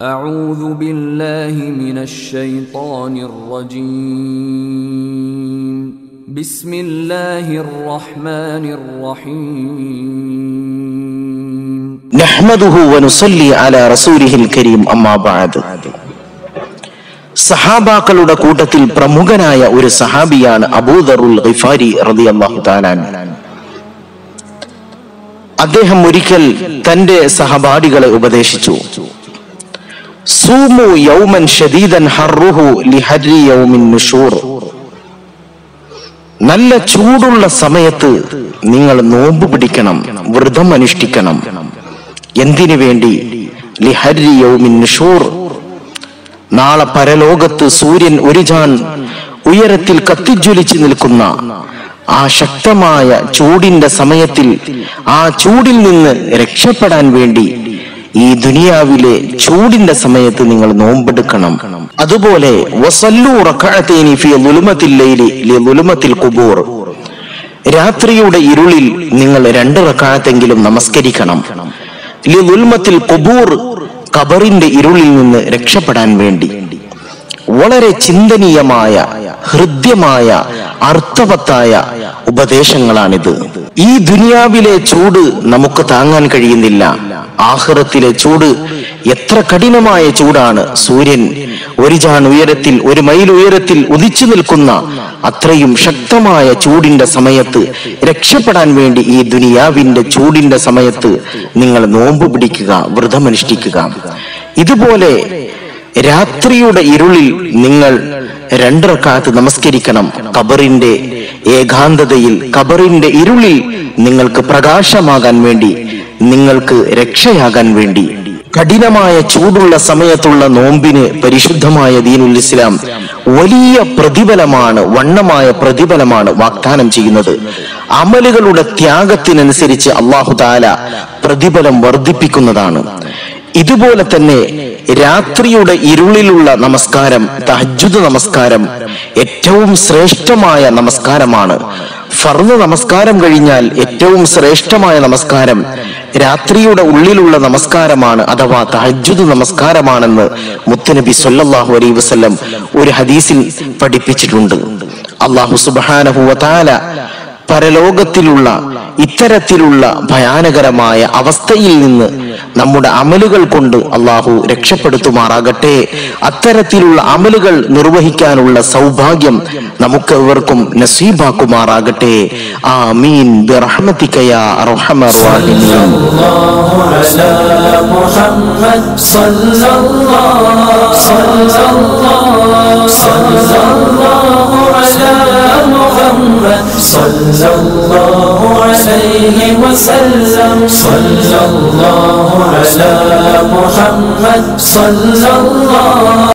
أعوذ بالله من الشيطان الرجيم بسم الله الرحمن الرحيم നഹ്മദുഹു വനുസല്ലി അല റസൂലിഹിൽ കരീം അമ്മാ ബഅദ് സഹാബാക്കളുടെ കൂട്ടത്തിൽ പ്രമുഖനായ ഒരു സഹാബിയാണ് അബൂദറുൽ ഗിഫാരി റളിയല്ലാഹു തആല അൻഹു. അദ്ദേഹം ഒരിക്കൽ തന്റെ സഹപാഠികളെ ഉപദേശിച്ചു സൂമു യൗമൻ ഷദീദൻ ഹർറുഹു ലിഹരി യൗമിൻ നുഷൂർ. നല്ല ചൂടുള്ള സമയത്ത് നിങ്ങൾ നോമ്പ് പിടിക്കണം വ്രതം അനുഷ്ഠിക്കണം. എന്തിനു വേണ്ടി? ലിഹരി യൗമിൻ നുഷൂർ. നാളെ പരലോകത്ത് സൂര്യൻ ഒരു ജാൻ ഉയരത്തിൽ കത്തിജ്വലിച്ചു നിൽക്കുന്ന ആ ശക്തമായ ചൂടിന്റെ സമയത്തിൽ ആ ചൂടിൽ നിന്ന് രക്ഷപ്പെടാൻ വേണ്ടി ഈ ദുനിയാവിലെ ചൂടിന്റെ സമയത്ത് നിങ്ങൾ നോമ്പെടുക്കണം. അതുപോലെ രാത്രിയുടെ ഇരുളിൽ നിങ്ങൾ രണ്ട് റക്കാഴത്തെങ്കിലും നമസ്കരിക്കണം. ലി കുബൂർ ഖുബൂർ ഖബറിന്റെ ഇരുളിൽ നിന്ന് രക്ഷപ്പെടാൻ വേണ്ടി. വളരെ ചിന്തനീയമായ ഹൃദ്യമായ അർത്ഥവത്തായ ഉപദേശങ്ങളാണിത്. ഈ ദുനിയാവിലെ ചൂട് നമുക്ക് താങ്ങാൻ കഴിയുന്നില്ല. ആഹ്റത്തിലെ ചൂട് എത്ര കഠിനമായ ചൂടാണ്. സൂര്യൻ ഒരു ജാൺ ഉയരത്തിൽ ഒരു മൈൽ ഉയരത്തിൽ ഉദിച്ചു നിൽക്കുന്ന അത്രയും ശക്തമായ ചൂടിന്റെ സമയത്ത് രക്ഷപ്പെടാൻ വേണ്ടി ഈ ദുനിയാവിന്റെ ചൂടിന്റെ സമയത്ത് നിങ്ങൾ നോമ്പ് പിടിക്കുക വ്രതമനുഷ്ഠിക്കുക. ഇതുപോലെ രാത്രിയുടെ ഇരുളിൽ നിങ്ങൾ രണ്ടരക്കാലത്ത് നമസ്കരിക്കണം. കബറിന്റെ ഏകാന്തതയിൽ കബറിന്റെ ഇരുളിൽ നിങ്ങൾക്ക് പ്രകാശമാകാൻ വേണ്ടി നിങ്ങൾക്ക് രക്ഷയാകാൻ വേണ്ടി. കഠിനമായ ചൂടുള്ള സമയത്തുള്ള നോമ്പിന് പരിശുദ്ധമായ ദീനുൽ ഇസ്ലാം വലിയ പ്രതിഫലമാണ് വണ്ണമായ പ്രതിഫലമാണ് വാഗ്ദാനം ചെയ്യുന്നത്. അമലുകളുടെ ത്യാഗത്തിനനുസരിച്ച് അള്ളാഹു താല പ്രതിഫലം വർദ്ധിപ്പിക്കുന്നതാണ്. ഇതുപോലെ തന്നെ രാത്രിയുടെ ഇരുളിലുള്ള നമസ്കാരം തഹജുദ് നമസ്കാരം ഏറ്റവും ശ്രേഷ്ഠമായ നമസ്കാരമാണ്. ഫർദ് നമസ്കാരം കഴിഞ്ഞാൽ ഏറ്റവും ശ്രേഷ്ഠമായ നമസ്കാരം രാത്രിയുടെ ഉള്ളിലുള്ള നമസ്കാരമാണ് അഥവാ തഹജുദ് നമസ്കാരമാണെന്ന് മുത്തനബി സൊല്ലാഹു അലൈ വസ്ലം ഒരു ഹദീസിൽ പഠിപ്പിച്ചിട്ടുണ്ട്. അള്ളാഹു സുബ്ഹാനഹു വതആല പരലോകത്തിലുള്ള ഇത്തരത്തിലുള്ള ഭയാനകരമായ അവസ്ഥയിൽ നിന്ന് നമ്മുടെ അമലുകൾ കൊണ്ട് അള്ളാഹു രക്ഷപ്പെടുത്തുമാറാകട്ടെ. അത്തരത്തിലുള്ള അമലുകൾ നിർവഹിക്കാനുള്ള സൗഭാഗ്യം നമുക്ക് നമുക്കെവർക്കും നസീബാക്കുമാറാകട്ടെ. ആമീൻ. ബിറഹ്മതിക യാ وسلم صلى الله على محمد صلى الله